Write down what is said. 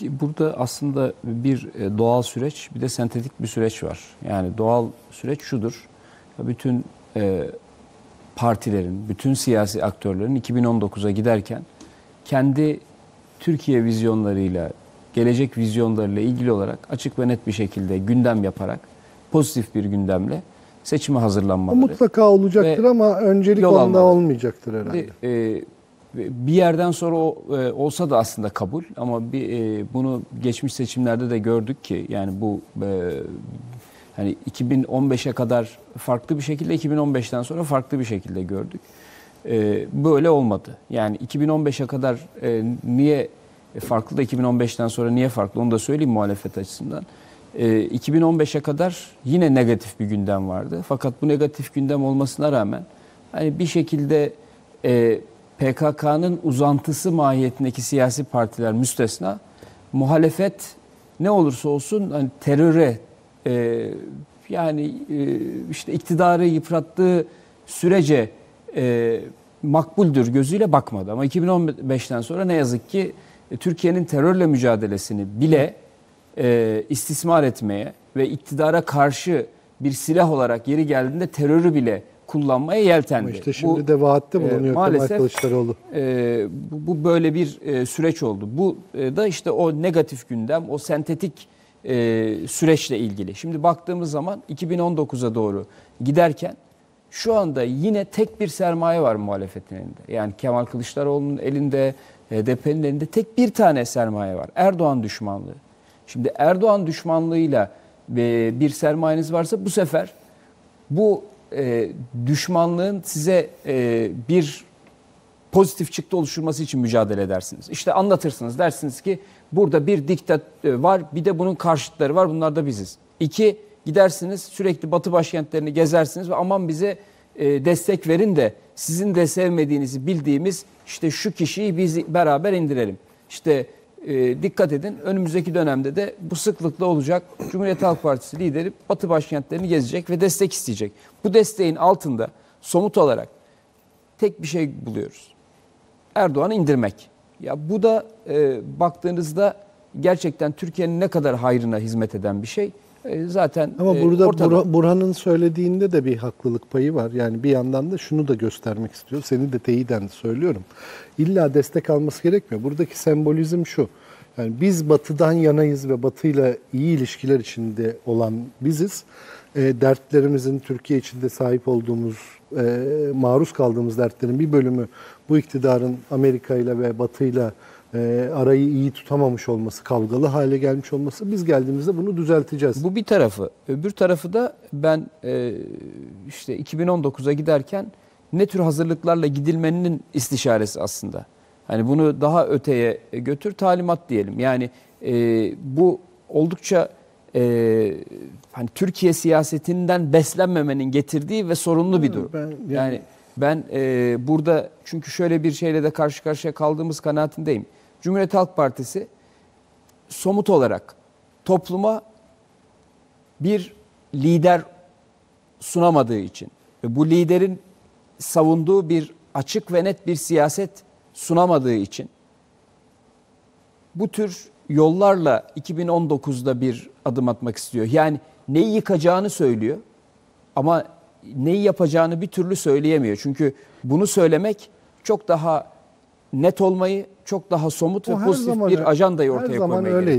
Burada aslında bir e, doğal süreç bir de sentetik bir süreç var. Yani doğal süreç şudur. Bütün e, partilerin, bütün siyasi aktörlerin 2019'a giderken kendi Türkiye vizyonlarıyla, gelecek vizyonlarıyla ilgili olarak açık ve net bir şekilde gündem yaparak pozitif bir gündemle seçime O hazırlanmaları. mutlaka olacaktır ama öncelik onda olmayacaktır herhalde. E, bir yerden sonra o, e, olsa da aslında kabul ama bir, e, bunu geçmiş seçimlerde de gördük ki yani bu e, hani 2015'e kadar farklı bir şekilde 2015'ten sonra farklı bir şekilde gördük. E, böyle olmadı. Yani 2015'e kadar e, niye farklı da 2015'ten sonra niye farklı onu da söyleyeyim muhalefet açısından. E, 2015'e kadar yine negatif bir gündem vardı. Fakat bu negatif gündem olmasına rağmen hani bir şekilde e, PKK'nın uzantısı mahiyetindeki siyasi partiler müstesna muhalefet ne olursa olsun hani teröre e, yani e, işte iktidarı yıprattığı sürece e, makbuldür gözüyle bakmadı. Ama 2015'ten sonra ne yazık ki e, Türkiye'nin terörle mücadelesini bile e, istismar etmeye ve iktidara karşı bir silah olarak yeri geldiğinde terörü bile kullanmaya yeltendi. Ama işte şimdi Bu, de vaatte e, bulunuyor Kemal maalesef Kılıçdaroğlu. e, bu, bu böyle bir e, süreç oldu. Bu e, da işte o negatif gündem, o sentetik e, süreçle ilgili. Şimdi baktığımız zaman 2019'a doğru giderken şu anda yine tek bir sermaye var muhalefetin elinde. Yani Kemal Kılıçdaroğlu'nun elinde, HDP'nin elinde tek bir tane sermaye var. Erdoğan düşmanlığı. Şimdi Erdoğan düşmanlığıyla e, bir sermayeniz varsa bu sefer bu e, düşmanlığın size e, bir pozitif çıktı oluşturması için mücadele edersiniz. İşte anlatırsınız dersiniz ki burada bir diktat e, var bir de bunun karşıtları var bunlar da biziz. İki gidersiniz sürekli batı başkentlerini gezersiniz ve aman bize e, destek verin de sizin de sevmediğinizi bildiğimiz işte şu kişiyi biz beraber indirelim. İşte e, dikkat edin önümüzdeki dönemde de bu sıklıkla olacak. Cumhuriyet Halk Partisi lideri batı başkentlerini gezecek ve destek isteyecek. Bu desteğin altında somut olarak tek bir şey buluyoruz. Erdoğan'ı indirmek. Ya bu da e, baktığınızda gerçekten Türkiye'nin ne kadar hayrına hizmet eden bir şey. E, zaten Ama e, burada ortada. Burha- Burhan'ın söylediğinde de bir haklılık payı var. Yani bir yandan da şunu da göstermek istiyor. Seni de teyiden söylüyorum. İlla destek alması gerekmiyor. Buradaki sembolizm şu. Yani biz batıdan yanayız ve batıyla iyi ilişkiler içinde olan biziz. E, dertlerimizin Türkiye içinde sahip olduğumuz, e, maruz kaldığımız dertlerin bir bölümü bu iktidarın Amerika ile ve batıyla e, arayı iyi tutamamış olması, kavgalı hale gelmiş olması. Biz geldiğimizde bunu düzelteceğiz. Bu bir tarafı. Öbür tarafı da ben e, işte 2019'a giderken ne tür hazırlıklarla gidilmenin istişaresi aslında. Hani bunu daha öteye götür talimat diyelim. Yani e, bu oldukça e, hani Türkiye siyasetinden beslenmemenin getirdiği ve sorunlu bir durum. Ben- yani- yani ben e, burada çünkü şöyle bir şeyle de karşı karşıya kaldığımız kanaatindeyim. Cumhuriyet Halk Partisi somut olarak topluma bir lider sunamadığı için ve bu liderin savunduğu bir açık ve net bir siyaset sunamadığı için bu tür yollarla 2019'da bir adım atmak istiyor. Yani neyi yıkacağını söylüyor ama neyi yapacağını bir türlü söyleyemiyor. Çünkü bunu söylemek çok daha net olmayı, çok daha somut O ve pozitif bir ajandayı ortaya koymayı öyleydi.